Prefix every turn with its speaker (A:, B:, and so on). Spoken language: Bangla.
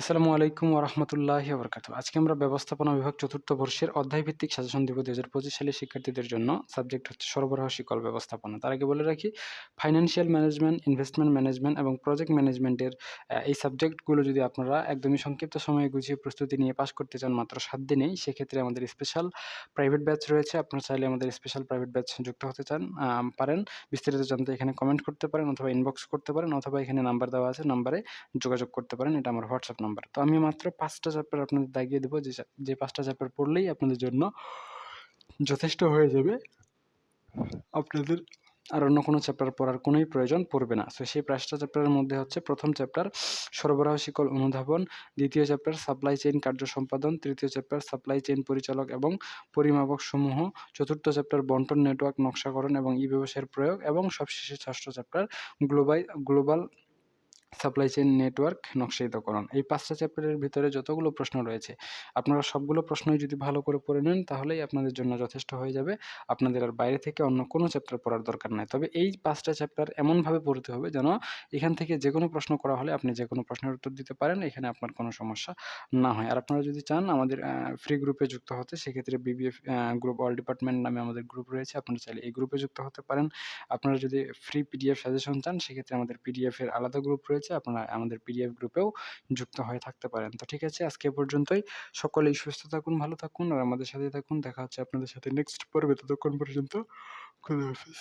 A: আসসালামু আলাইকুম ওরহমতুল্লাহি বরকাত আজকে আমরা ব্যবস্থাপনা বিভাগ চতুর্থ বর্ষের অধ্যায়ভিত্তিক সাজেশন দিব দুই হাজার পঁচিশ সালের শিক্ষার্থীদের জন্য। সাবজেক্ট হচ্ছে সরবরাহ শিকল ব্যবস্থাপনা। তার আগে বলে রাখি ফাইন্যান্সিয়াল ম্যানেজমেন্ট ইনভেস্টমেন্ট ম্যানেজমেন্ট এবং প্রজেক্ট ম্যানেজমেন্টের এই সাবজেক্টগুলো যদি আপনারা একদমই সংক্ষিপ্ত সময়ে গুছিয়ে প্রস্তুতি নিয়ে পাশ করতে চান মাত্র সাত দিনেই, সেক্ষেত্রে আমাদের স্পেশাল প্রাইভেট ব্যাচ রয়েছে। আপনারা চাইলে আমাদের স্পেশাল প্রাইভেট ব্যাচ যুক্ত হতে চান পারেন। বিস্তারিত জানতে এখানে কমেন্ট করতে পারেন অথবা ইনবক্স করতে পারেন অথবা এখানে নাম্বার দেওয়া আছে নাম্বারে যোগাযোগ করতে পারেন। এটা আমার হোয়াটসঅ্যাপ নাম্বার। তো আমি মাত্র পাঁচটা চ্যাপ্টার আপনাদের দাগিয়ে দেবো, যে যে পাঁচটা চ্যাপ্টার পড়লেই আপনাদের জন্য যথেষ্ট হয়ে যাবে। আপনাদের আর অন্য কোনো চ্যাপ্টার পড়ার কোনোই প্রয়োজন পড়বে না। সো সেই পাঁচটা চ্যাপ্টারের মধ্যে হচ্ছে প্রথম চ্যাপ্টার সরবরাহ শিকল অনুধাবন, দ্বিতীয় চ্যাপ্টার সাপ্লাই চেইন কার্য সম্পাদন, তৃতীয় চ্যাপ্টার সাপ্লাই চেইন পরিচালক এবং পরিমাপক সমূহ, চতুর্থ চ্যাপ্টার বন্টন নেটওয়ার্ক নকশাকরণ এবং ই ব্যবসায়ের প্রয়োগ এবং সবশেষে ষষ্ঠ chapter global global supply chain network নকশায়িতকরণ। এই পাঁচটা চ্যাপ্টারের ভিতরে যতগুলো প্রশ্ন রয়েছে, আপনারা সবগুলো প্রশ্নই যদি ভালো করে পড়ে নেন, তাহলেই আপনাদের জন্য যথেষ্ট হয়ে যাবে। আপনাদের আর বাইরে থেকে অন্য কোনো চ্যাপ্টার পড়ার দরকার নাই। তবে এই পাঁচটা চ্যাপ্টার এমনভাবে পড়তে হবে যেন এখান থেকে যে কোনো প্রশ্ন করা হলে আপনি যে কোনো প্রশ্নের উত্তর দিতে পারেন, এখানে আপনার কোনো সমস্যা না হয়। আর আপনারা যদি চান, আমাদের ফ্রি গ্রুপে যুক্ত হতে, সেক্ষেত্রে বিবিএফ গ্রুপ অল ডিপার্টমেন্ট নামে আমাদের গ্রুপ রয়েছে। আপনারা চাইলে এই গ্রুপে যুক্ত হতে পারেন। আপনারা যদি ফ্রি পিডিএফ সাজেশন চান, সেক্ষেত্রে আমাদের পিডিএফ এর আলাদা গ্রুপ রয়েছে। আপনারা আমাদের পিডিএফ গ্রুপেও যুক্ত হয়ে থাকতে পারেন। তো ঠিক আছে, আজকে পর্যন্তই। সকলেই সুস্থ থাকুন, ভালো থাকুন, আর আমাদের সাথে থাকুন। দেখা হচ্ছে আপনাদের সাথে নেক্সট পর্বে। ততক্ষণ পর্যন্ত, খুদা হাফিজ।